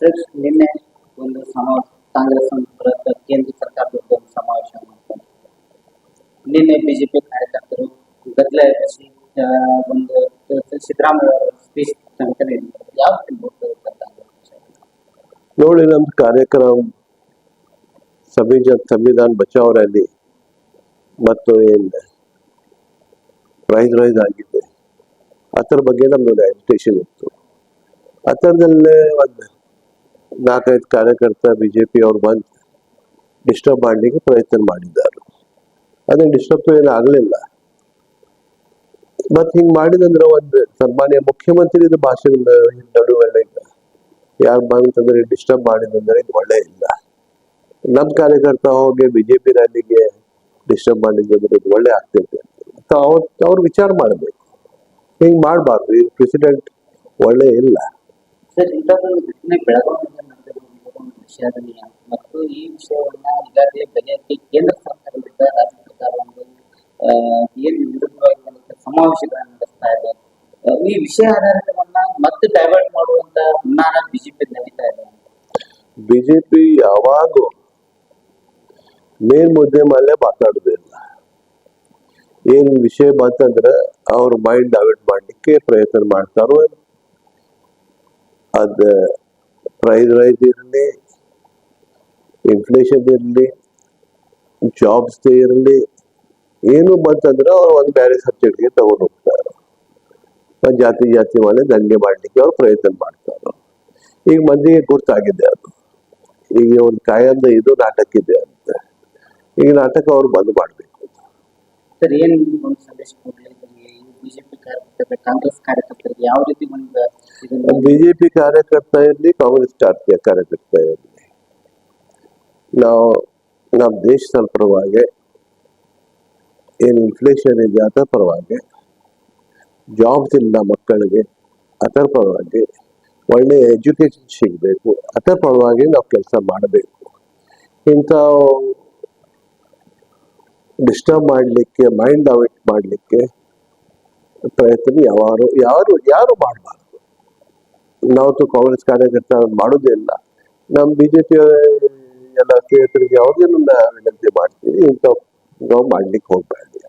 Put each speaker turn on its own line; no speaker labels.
Sir, ನಿನ್ನೆ ಒಂದು ಸಮಾವೇಶ, ಕಾಂಗ್ರೆಸ್ ಕೇಂದ್ರ ಸರ್ಕಾರದ ಒಂದು ಸಮಾವೇಶ ಮಾಡ್ತಾರೆ ನಿನ್ನೆ ಬಿಜೆಪಿ ಕಾರ್ಯಕರ್ತರು ಗದ್ದಲ ಎಬ್ಬಿಸಿ ಒಂದು ಸಿದ್ದರಾಮಯ್ಯ ಅವರ ಸ್ಪೀಚ್ ಯಾವ?
ನೋಡಿ ನಮ್ದು ಕಾರ್ಯಕ್ರಮ ಸಂವಿಧಾನ ಸಂವಿಧಾನ ಬಚಾವ್ ರ್ಯಾಲಿ ಮತ್ತು ಏನ್ ಪ್ರೈಸ್ ರೈಸ್ ಆಗಿದೆ. ಅದರ ಬಗ್ಗೆ ನಮ್ದೊಂದು ಅಜಿಟೇಷನ್ ಇತ್ತು. ಆ ಥರದಲ್ಲೇ ಒಂದು ನಾಲ್ಕೈದು ಕಾರ್ಯಕರ್ತ ಬಿ ಜೆ ಪಿ ಅವ್ರು ಬಂದು ಡಿಸ್ಟರ್ಬ್ ಮಾಡಲಿಕ್ಕೆ ಪ್ರಯತ್ನ ಮಾಡಿದ್ದಾರೆ. ಅದೇ ಡಿಸ್ಟರ್ಬ್ ಏನು ಆಗಲಿಲ್ಲ. ಮತ್ತು ಹಿಂಗೆ ಮಾಡಿದಂದ್ರೆ ಒಂದು ಸನ್ಮಾನ್ಯ ಮುಖ್ಯಮಂತ್ರಿದ ಭಾಷೆಗಳ ಇಲ್ಲ ಯಾರು ಬಂತಂದ್ರೆ ಡಿಸ್ಟರ್ಬ್ ಮಾಡಿದಂದ್ರೆ ಇದು ಒಳ್ಳೆ ಇಲ್ಲ. ನಮ್ಮ ಕಾರ್ಯಕರ್ತ ಹೋಗಿ ಬಿಜೆಪಿ ರ್ಯಾಲಿಗೆ ಡಿಸ್ಟರ್ಬ್ ಮಾಡಿದ್ರೆ ಇದು ಒಳ್ಳೆ ಆಗ್ತೈತೆ ಅಂತ ಅವ್ರು ವಿಚಾರ ಮಾಡಬೇಕು. ಹಿಂಗೆ ಮಾಡಬಾರ್ದು. ಪ್ರೆಸಿಡೆಂಟ್ ಒಳ್ಳೆ ಇಲ್ಲ.
ಸರ್ ಘಟನೆ ಒಂದು ವಿಷಯದಲ್ಲಿ ಮತ್ತು ಈ ವಿಷಯವನ್ನ ಈಗಾಗಲೇ ಬೆಲೆಯಲ್ಲಿ ಕೇಂದ್ರ ಸರ್ಕಾರದಿಂದ ರಾಜ್ಯ ಸರ್ಕಾರ ಒಂದು ಏನು ವಿರುದ್ಧವಾಗಿ ಸಮಾವೇಶಗಳನ್ನು ನಡೆಸ್ತಾ ಇದೆ. ಈ ವಿಷಯ ಆಧಾರಿತವನ್ನ ಮತ್ತೆ ಡೈವರ್ಟ್ ಮಾಡುವಂತ ಹುನ್ನಾರ ಬಿಜೆಪಿ ನಡೀತಾ ಇದೆ.
ಬಿಜೆಪಿ ಯಾವಾಗೂ ಮೇನ್ ಮುದ್ದೆ ಮೇಲೆ ಮಾತಾಡುದಿಲ್ಲ ಏನ್ ವಿಷಯ ಬಂತಂದ್ರೆ ಅವ್ರ ಮೈಂಡ್ ಡೈವರ್ಟ್ ಮಾಡ್ಲಿಕ್ಕೆ ಪ್ರಯತ್ನ ಮಾಡ್ತಾರೋ ಅದ ಪ್ರೈಸ್ ರೈಸ್ ಇರಲಿ ಇನ್ಫ್ಲೇಷನ್ ಇರಲಿ ಜಾಬ್ಸ್ ಇರಲಿ ಏನು ಬಂತಂದ್ರೆ ಅವ್ರು ಒಂದು ಬೇರೆ ಸಬ್ಜೆಕ್ಟ್ಗೆ ತಗೊಂಡು ಹೋಗ್ತಾರೆ. ಜಾತಿ ಜಾತಿ ಮೇಲೆ ದಂಗೆ ಮಾಡಲಿಕ್ಕೆ ಅವ್ರು ಪ್ರಯತ್ನ ಮಾಡ್ತಾರೆ. ಈಗ ಮಂದಿಗೆ ಗುರ್ತಾಗಿದೆ ಅದು. ಈಗ ಒಂದು ಕಾಯಂದ ಇದು ನಾಟಕ ಇದೆ ಅಂತ. ಈಗ ನಾಟಕ ಅವ್ರು ಬಂದ್ ಮಾಡ್ಬೇಕು.
ಸರ್ ಏನ್ ಒಂದು ಸಂದೇಶ ಬಿಜೆಪಿ ಕಾರ್ಯಕರ್ತರಿಗೆ ಕಾಂಗ್ರೆಸ್ ಕಾರ್ಯಕರ್ತರಿಗೆ ಯಾವ ರೀತಿ ಒಂದು ಇದನ್ನ
ಬಿಜೆಪಿ ಕಾರ್ಯಕರ್ತ ಇರಲಿ ಕಾಂಗ್ರೆಸ್ ಕಾರ್ಯಕರ್ತ ಇರಲಿ. ನಾವು ನಮ್ಮ ದೇಶದ ಪರವಾಗಿ ಏನು ಇನ್ಫ್ಲೇಷನ್ ಇದೆ ಅದರ ಪರವಾಗಿ ಜಾಬ್ಸ್ ಇಲ್ಲ ಮಕ್ಕಳಿಗೆ ಅದರ ಪರವಾಗಿ ಒಳ್ಳೆ ಎಜುಕೇಶನ್ ಸಿಗಬೇಕು, ಅದರ ಪರವಾಗಿ ನಾವು ಕೆಲಸ ಮಾಡಬೇಕು. ಇಂಥ ಡಿಸ್ಟರ್ಬ್ ಮಾಡಲಿಕ್ಕೆ ಮೈಂಡ್ ಡೈವರ್ಟ್ ಮಾಡಲಿಕ್ಕೆ ಪ್ರಯತ್ನ ಯಾರು ಯಾರು ಯಾರು ಮಾಡಬಾರ್ದು. ನಾವು ಕಾಂಗ್ರೆಸ್ ಕಾರ್ಯಕರ್ತ ಮಾಡೋದೇ ಇಲ್ಲ. ನಮ್ಮ ಬಿಜೆಪಿ ಎಲ್ಲ ಸ್ನೇಹಿತರಿಗೆ ಅವ್ರಿಗೆ ವಿನಂತಿ ಮಾಡ್ತೀವಿ. ಇಂಥ ನಾವು ಮಾಡ್ಲಿಕ್ಕೆ ಹೋಗ್ಬೇಡಿ